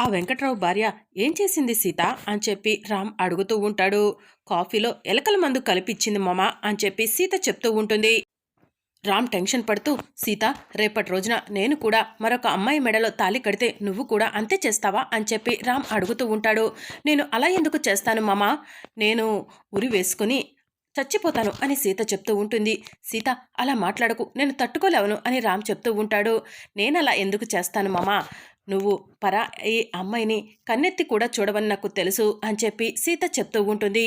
ఆ వెంకట్రావు భార్య ఏం చేసింది సీత? అని చెప్పి రామ్ అడుగుతూ ఉంటాడు. కాఫీలో ఎలకల మందు కలిపిచ్చింది మామ అని చెప్పి సీత చెప్తూ ఉంటుంది. రామ్ టెన్షన్ పడుతూ సీత రేపటి రోజున నేను కూడా మరొక అమ్మాయి మెడలో తాళి కడితే నువ్వు కూడా అంతే చేస్తావా? అని చెప్పి రామ్ అడుగుతూ ఉంటాడు. నేను అలా ఎందుకు చేస్తాను మామ? నేను ఉరి వేసుకుని చచ్చిపోతాను అని సీత చెప్తూ ఉంటుంది. సీత అలా మాట్లాడకు నేను తట్టుకోలేవను అని రామ్ చెప్తూ ఉంటాడు. నేను అలా ఎందుకు చేస్తాను మామ? నువ్వు పరా ఈ అమ్మాయిని కన్నెత్తి కూడా చూడవని నాకు తెలుసు అని చెప్పి సీత చెప్తూ ఉంటుంది.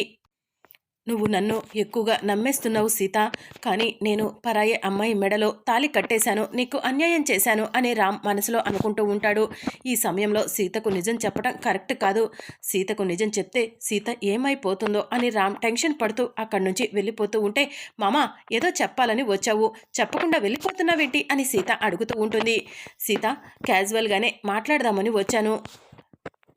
నువ్వు నన్ను ఎక్కువగా నమ్మేస్తున్నావు సీత. కానీ నేను పరాయి అమ్మాయి మెడలో తాలి కట్టేశాను నీకు అన్యాయం చేశాను అని రామ్ మనసులో అనుకుంటూ ఉంటాడు. ఈ సమయంలో సీతకు నిజం చెప్పడం కరెక్ట్ కాదు. సీతకు నిజం చెప్తే సీత ఏమైపోతుందో అని రామ్ టెన్షన్ పడుతూ అక్కడి నుంచి వెళ్ళిపోతూ ఉంటే మామ ఏదో చెప్పాలని వచ్చావు. చెప్పకుండా వెళ్ళిపోతున్నావేంటి? అని సీత అడుగుతూ ఉంటుంది. సీత క్యాజువల్గానే మాట్లాడదామని వచ్చాను.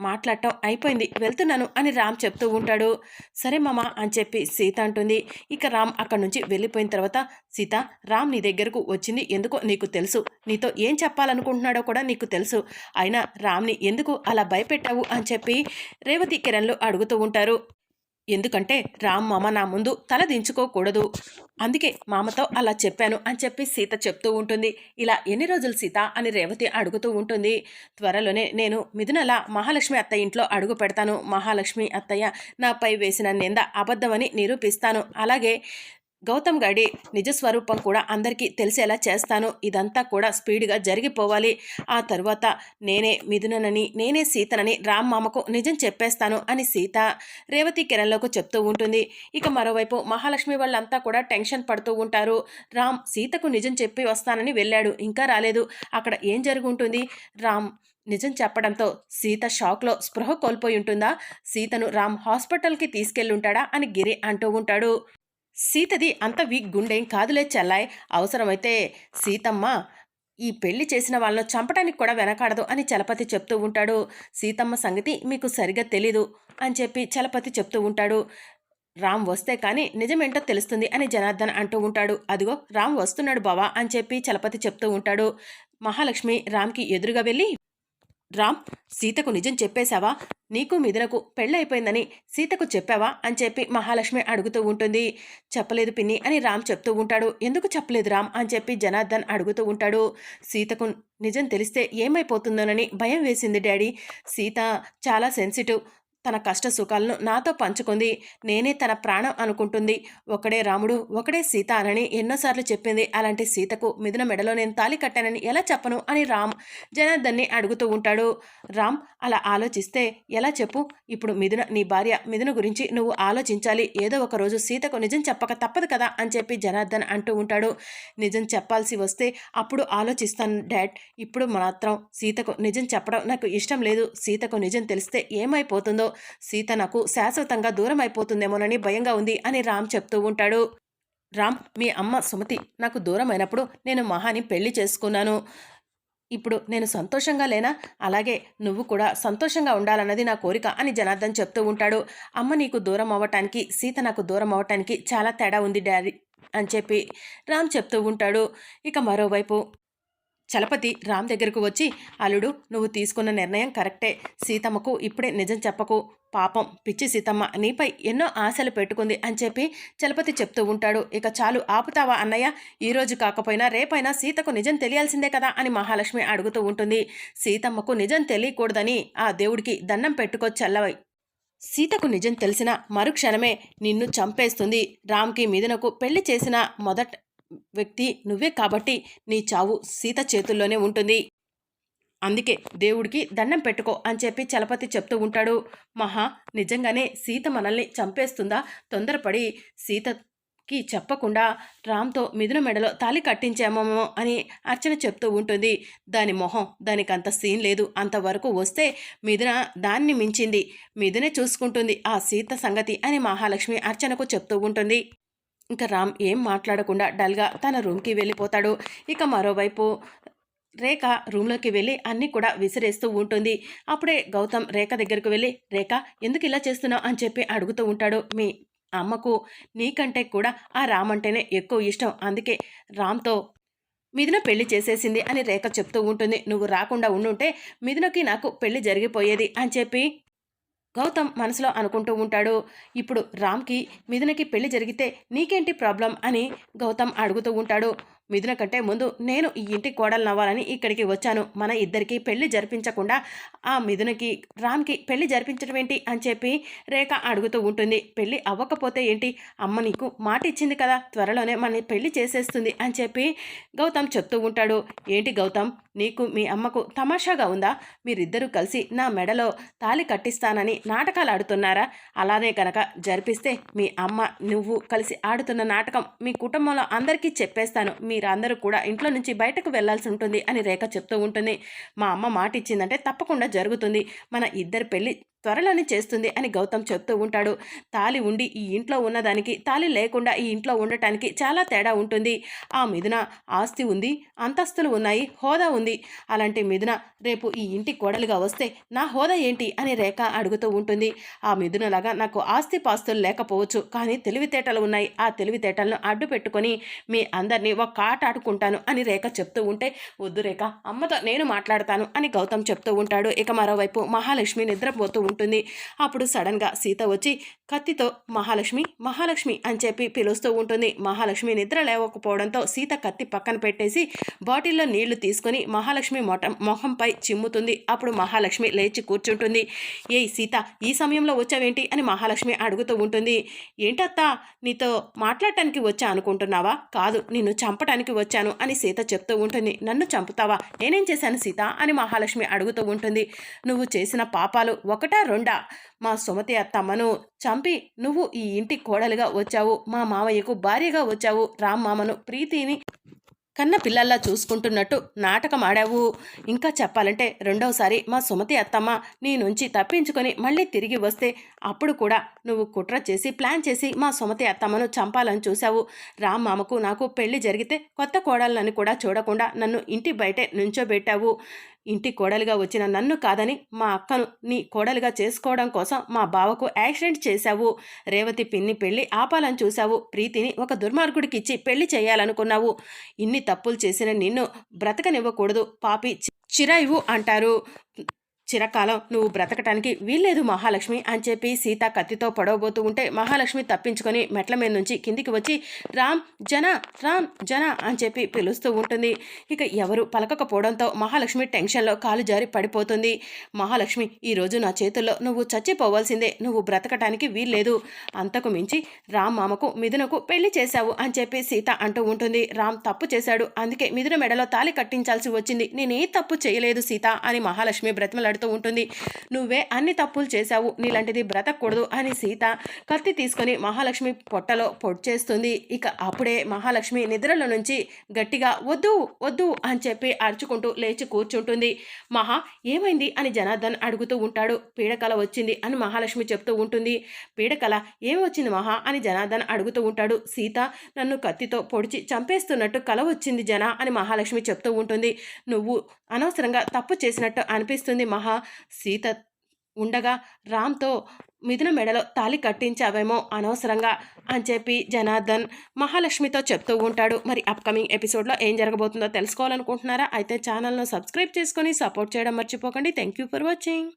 మాట్లాడటం అయిపోయింది. వెళ్తున్నాను అని రామ్ చెప్తూ ఉంటాడు. సరే మామ అని చెప్పి సీత అంటుంది. ఇక రామ్ అక్కడి నుంచి వెళ్ళిపోయిన తర్వాత సీత రామ్ నీ దగ్గరకు వచ్చింది ఎందుకో నీకు తెలుసు. నీతో ఏం చెప్పాలనుకుంటున్నాడో కూడా నీకు తెలుసు. అయినా రామ్ని ఎందుకు అలా భయపెట్టావు అని చెప్పి రేవతి కిరణ్లు అడుగుతూ ఉంటారు. ఎందుకంటే రామ్ మామ నా ముందు తల దించుకోకూడదు. అందుకే మామతో అలా చెప్పాను అని చెప్పి సీత చెప్తూ ఉంటుంది. ఇలా ఎన్ని రోజులు సీత అని రేవతి అడుగుతూ ఉంటుంది. త్వరలోనే నేను మిథునల మహాలక్ష్మి అత్తయ్య ఇంట్లో అడుగు పెడతాను. మహాలక్ష్మి అత్తయ్య నాపై వేసిన నింద అబద్ధమని నిరూపిస్తాను. అలాగే గౌతమ్ గడి నిజస్వరూపం కూడా అందరికీ తెలిసేలా చేస్తాను. ఇదంతా కూడా స్పీడ్గా జరిగిపోవాలి. ఆ తర్వాత నేనే మిథుననని నేనే సీతనని రామ్ మామకు నిజం చెప్పేస్తాను అని సీత రేవతి కిరణ్లోకి చెప్తూ ఉంటుంది. ఇక మరోవైపు మహాలక్ష్మి వాళ్ళంతా కూడా టెన్షన్ పడుతూ ఉంటారు. రామ్ సీతకు నిజం చెప్పి వస్తానని వెళ్ళాడు. ఇంకా రాలేదు. అక్కడ ఏం జరుగుంటుంది? రామ్ నిజం చెప్పడంతో సీత షాక్లో స్పృహ కోల్పోయి ఉంటుందా? సీతను రామ్ హాస్పిటల్కి తీసుకెళ్ళుంటాడా? అని గిరి అంటూ ఉంటాడు. సీతది అంత వీక్ గుండెం కాదులే చెల్లాయ్. అవసరమైతే సీతమ్మ ఈ పెళ్ళి చేసిన వాళ్ళను చంపడానికి కూడా వెనకాడదు అని చలపతి చెప్తూ ఉంటాడు. సీతమ్మ సంగతి మీకు సరిగా తెలీదు అని చెప్పి చలపతి చెప్తూ ఉంటాడు. రామ్ వస్తే కానీ నిజమేంటో తెలుస్తుంది అని జనార్దన్ అంటూ ఉంటాడు. అదిగో రామ్ వస్తున్నాడు బావా అని చెప్పి చలపతి చెప్తూ ఉంటాడు. మహాలక్ష్మి రామ్కి ఎదురుగా వెళ్ళి రామ్ సీతకు నిజం చెప్పేశావా? నీకు మిథునకు పెళ్ళైపోయిందని సీతకు చెప్పావా? అని చెప్పి మహాలక్ష్మి అడుగుతూ ఉంటుంది. చెప్పలేదు పిన్ని అని రామ్ చెప్తూ ఉంటాడు. ఎందుకు చెప్పలేదు రామ్? అని చెప్పి జనార్దన్ అడుగుతూ ఉంటాడు. సీతకు నిజం తెలిస్తే ఏమైపోతుందోనని భయం వేసింది డాడీ. సీత చాలా సెన్సిటివ్. తన కష్ట సుఖాలను నాతో పంచుకుంది. నేనే తన ప్రాణం అనుకుంటుంది. ఒకడే రాముడు ఒకడే సీత అనని ఎన్నోసార్లు చెప్పింది. అలాంటి సీతకు మిథున మెడలో నేను తాలి కట్టానని ఎలా చెప్పను? అని రామ్ జనార్దన్ని అడుగుతూ ఉంటాడు. రామ్ అలా ఆలోచిస్తే ఎలా చెప్పు? ఇప్పుడు మిథున నీ భార్య మిథున గురించి నువ్వు ఆలోచించాలి. ఏదో ఒక రోజు సీతకు నిజం చెప్పక తప్పదు కదా? అని చెప్పి జనార్దన్ అంటూ ఉంటాడు. నిజం చెప్పాల్సి వస్తే అప్పుడు ఆలోచిస్తాను డాడ్. ఇప్పుడు మాత్రం సీతకు నిజం చెప్పడం నాకు ఇష్టం లేదు. సీతకు నిజం తెలిస్తే ఏమైపోతుందో సీత నాకు శాశ్వతంగా దూరం అయిపోతుందేమోనని భయంగా ఉంది అని రామ్ చెప్తూ ఉంటాడు. రామ్ మీ అమ్మ సుమతి నాకు దూరం అయినప్పుడు నేను మహాని పెళ్ళి చేసుకున్నాను. ఇప్పుడు నేను సంతోషంగా లేనా? అలాగే నువ్వు కూడా సంతోషంగా ఉండాలన్నది నా కోరిక అని జనార్దన్ చెప్తూ ఉంటాడు. అమ్మ నీకు దూరం అవ్వటానికి సీత నాకు దూరం అవ్వటానికి చాలా తేడా ఉంది డాడీ అని చెప్పి రామ్ చెప్తూ ఉంటాడు. ఇక మరోవైపు చలపతి రామ్ దగ్గరకు వచ్చి అల్లుడు నువ్వు తీసుకున్న నిర్ణయం కరెక్టే. సీతమ్మకు ఇప్పుడే నిజం చెప్పకు. పాపం పిచ్చి సీతమ్మ నీపై ఎన్నో ఆశలు పెట్టుకుంది అని చెప్పి చలపతి చెప్తూ ఉంటాడు. ఇక చాలు ఆపుతావా అన్నయ్య? ఈరోజు కాకపోయినా రేపైనా సీతకు నిజం తెలియాల్సిందే కదా అని మహాలక్ష్మి అడుగుతూ ఉంటుంది. సీతమ్మకు నిజం తెలియకూడదని ఆ దేవుడికి దండం పెట్టుకొచ్చల్లవై సీతకు నిజం తెలిసిన మరుక్షణమే నిన్ను చంపేస్తుంది. రామ్కి మిథునకు పెళ్ళి చేసిన మొదట వ్యక్తి నువ్వే కాబట్టి నీ చావు సీత చేతుల్లోనే ఉంటుంది. అందుకే దేవుడికి దండం పెట్టుకో అని చెప్పి చలపతి చెప్తూ ఉంటాడు. మహా నిజంగానే సీత మనల్ని చంపేస్తుందా? తొందరపడి సీతకి చెప్పకుండా రామ్తో మిథున మెడలో తాలి కట్టించామేమో అని అర్చన చెప్తూ ఉంటుంది. దాని మొహం దానికి అంత సీన్ లేదు. అంతవరకు వస్తే మిథున దాన్ని మించింది. మిథునే చూసుకుంటుంది ఆ సీత సంగతి అని మహాలక్ష్మి అర్చనకు చెప్తూ ఉంటుంది. ఇంకా రామ్ ఏం మాట్లాడకుండా డల్గా తన రూమ్కి వెళ్ళిపోతాడు. ఇక మరోవైపు రేఖ రూమ్లోకి వెళ్ళి అన్నీ కూడా విసిరేస్తూ ఉంటుంది. అప్పుడే గౌతమ్ రేఖ దగ్గరకు వెళ్ళి రేఖ ఎందుకు ఇలా చేస్తున్నావు? అని చెప్పి అడుగుతూ ఉంటాడు మీ అమ్మకు. నీకంటే కూడా ఆ రామ్ అంటేనే ఎక్కువ ఇష్టం. అందుకే రామ్తో మిథున పెళ్ళి చేసేసింది అని రేఖ చెప్తూ ఉంటుంది. నువ్వు రాకుండా ఉండుంటే మిథునకి నాకు పెళ్ళి జరిగిపోయేది అని చెప్పి గౌతమ్ మనసులో అనుకుంటూ ఉంటాడు. ఇప్పుడు రామ్కి మిథునకి పెళ్ళి జరిగితే నీకేంటి ప్రాబ్లం అని గౌతమ్ అడుగుతూ ఉంటాడు. మిథున కంటే ముందు నేను ఈ ఇంటి కోడలు నవ్వాలని ఇక్కడికి వచ్చాను. మన ఇద్దరికి పెళ్ళి జరిపించకుండా ఆ మిథునకి రామ్కి పెళ్ళి జరిపించడం ఏంటి అని చెప్పి రేఖ అడుగుతూ ఉంటుంది. పెళ్ళి అవ్వకపోతే ఏంటి? అమ్మ నీకు మాట ఇచ్చింది కదా త్వరలోనే మన పెళ్ళి చేసేస్తుంది అని చెప్పి గౌతమ్ చెప్తూ ఉంటాడు. ఏంటి గౌతమ్? నీకు మీ అమ్మకు తమాషాగా ఉందా? మీరిద్దరూ కలిసి నా మెడలో తాలి కట్టిస్తానని నాటకాలు ఆడుతున్నారా? అలానే కనుక జరిపిస్తే మీ అమ్మ నువ్వు కలిసి ఆడుతున్న నాటకం మీ కుటుంబంలో అందరికీ చెప్పేస్తాను. మీ మీరందరూ కూడా ఇంట్లో నుంచి బయటకు వెళ్ళాల్సి ఉంటుంది అని రేఖ చెప్తూ ఉంటుంది మా అమ్మ మాట ఇచ్చిందంటే తప్పకుండా జరుగుతుంది. మన ఇద్దరు పెళ్ళి త్వరలోనే చేస్తుంది అని గౌతమ్ చెప్తూ ఉంటాడు. తాలి ఉండి ఈ ఇంట్లో ఉన్నదానికి తాలి లేకుండా ఈ ఇంట్లో ఉండటానికి చాలా తేడా ఉంటుంది. ఆ మిథున ఆస్తి ఉంది అంతస్తులు ఉన్నాయి హోదా ఉంది. అలాంటి మిథున రేపు ఈ ఇంటి కోడలుగా వస్తే నా హోదా ఏంటి అని రేఖ అడుగుతూ ఉంటుంది. ఆ మిథునలాగా నాకు ఆస్తి పాస్తులు లేకపోవచ్చు కానీ తెలివితేటలు ఉన్నాయి. ఆ తెలివితేటలను అడ్డు పెట్టుకొని మీ అందరినీ ఒక ఆట ఆడుకుంటాను అని రేఖ చెప్తూ ఉంటే వద్దు రేఖ అమ్మతో నేను మాట్లాడతాను అని గౌతమ్ చెప్తూ ఉంటాడు. ఇక మరోవైపు మహాలక్ష్మి నిద్రపోతూ ఉంటుంది ఉంటుంది. అప్పుడు సడన్గా సీత వచ్చి కత్తితో మహాలక్ష్మి మహాలక్ష్మి అని చెప్పి పిలుస్తూ ఉంటుంది. మహాలక్ష్మి నిద్ర లేవకపోవడంతో సీత కత్తి పక్కన పెట్టేసి బాటిల్లో నీళ్ళు తీసుకొని మహాలక్ష్మి మొట మొహంపై చిమ్ముతుంది. అప్పుడు మహాలక్ష్మి లేచి కూర్చుంటుంది. ఏయ్ సీత ఈ సమయంలో వచ్చావేంటి? అని మహాలక్ష్మి అడుగుతూ ఉంటుంది. ఏంటత్తా నీతో మాట్లాడటానికి వచ్చా అనుకుంటున్నావా? కాదు నిన్ను చంపటానికి వచ్చాను అని సీత చెప్తూ ఉంటుంది. నన్ను చంపుతావా? నేనేం చేశాను సీత? అని మహాలక్ష్మి అడుగుతూ ఉంటుంది. నువ్వు చేసిన పాపాలు ఒకటా రెండా? మా సుమతి అత్తమ్మను చంపి నువ్వు ఈ ఇంటి కోడలుగా వచ్చావు. మా మావయ్యకు భార్యగా వచ్చావు. రామ్ మామను ప్రీతిని కన్న పిల్లల్లా చూసుకుంటున్నట్టు నాటకం ఆడావు. ఇంకా చెప్పాలంటే రెండవసారి మా సుమతి అత్తమ్మ నీ నుంచి తప్పించుకొని మళ్ళీ తిరిగి వస్తే అప్పుడు కూడా నువ్వు కుట్ర చేసి ప్లాన్ చేసి మా సుమతి అత్తమ్మను చంపాలని చూశావు. రామ్ మామకు నాకు పెళ్ళి జరిగితే కొత్త కోడళ్ళని కూడా చూడకుండా నన్ను ఇంటి బయటే నుంచోబెట్టావు. ఇంటి కోడలుగా వచ్చిన నన్ను కాదని మా అక్కను నీ కోడలుగా చేసుకోవడం కోసం మా బావకు యాక్సిడెంట్ చేశావు. రేవతి పిన్ని పెళ్ళి ఆపాలని చూశావు. ప్రీతిని ఒక దుర్మార్గుడికి ఇచ్చి పెళ్ళి చేయాలనుకున్నావు. ఇన్ని తప్పులు చేసిన నిన్ను బ్రతకనివ్వకూడదు. పాపి చిరాయివు అంటారు. చిరకాలం నువ్వు బ్రతకటానికి వీల్లేదు మహాలక్ష్మి అని చెప్పి సీత కత్తితో పడవబోతూ ఉంటే మహాలక్ష్మి తప్పించుకొని మెట్ల మీద నుంచి కిందికి వచ్చి రామ్ జన రామ్ జన అని చెప్పి పిలుస్తూ ఉంటుంది. ఇక ఎవరు పలకకపోవడంతో మహాలక్ష్మి టెన్షన్లో కాలు జారి పడిపోతుంది. మహాలక్ష్మి ఈరోజు నా చేతుల్లో నువ్వు చచ్చిపోవాల్సిందే. నువ్వు బ్రతకటానికి వీల్లేదు. అంతకు మించి రామ్ మామకు మిథునకు పెళ్ళి చేశావు అని చెప్పి సీత అంటూ ఉంటుంది. రామ్ తప్పు చేశాడు. అందుకే మిథున మెడలో తాలి కట్టించాల్సి వచ్చింది. నేనే తప్పు చేయలేదు సీత అని మహాలక్ష్మి బ్రతిమలాడు మాట్లాడుతూ ఉంటుంది. నువ్వే అన్ని తప్పులు చేశావు నీలాంటిది బ్రతకూడదు అని సీత కత్తి తీసుకొని మహాలక్ష్మి పొట్టలో పొడిచేస్తుంది ఇక అప్పుడే మహాలక్ష్మి నిద్రలో నుంచి గట్టిగా వద్దు వద్దు అని చెప్పి అరుచుకుంటూ లేచి కూర్చుంటుంది. మహా ఏమైంది? అని జనార్దన్ అడుగుతూ ఉంటాడు. పీడకల వచ్చింది అని మహాలక్ష్మి చెప్తూ ఉంటుంది. పీడకల ఏమి వచ్చింది మహా? అని జనార్దన్ అడుగుతూ ఉంటాడు. సీత నన్ను కత్తితో పొడిచి చంపేస్తున్నట్టు కల వచ్చింది జన అని మహాలక్ష్మి చెప్తూ ఉంటుంది. నువ్వు అనవసరంగా తప్పు చేసినట్టు అనిపిస్తుంది మహా మహా సీత ఉండగా రామ్తో మిథున మెడలో తాలి కట్టించావేమో అనవసరంగా అని చెప్పి జనార్దన్ మహాలక్ష్మితో చెప్తూ ఉంటాడు. మరి అప్కమింగ్ ఎపిసోడ్లో ఏం జరగబోతుందో తెలుసుకోవాలనుకుంటున్నారా? అయితే ఛానల్ను సబ్స్క్రైబ్ చేసుకొని సపోర్ట్ చేయడం మర్చిపోకండి. Thank you for watching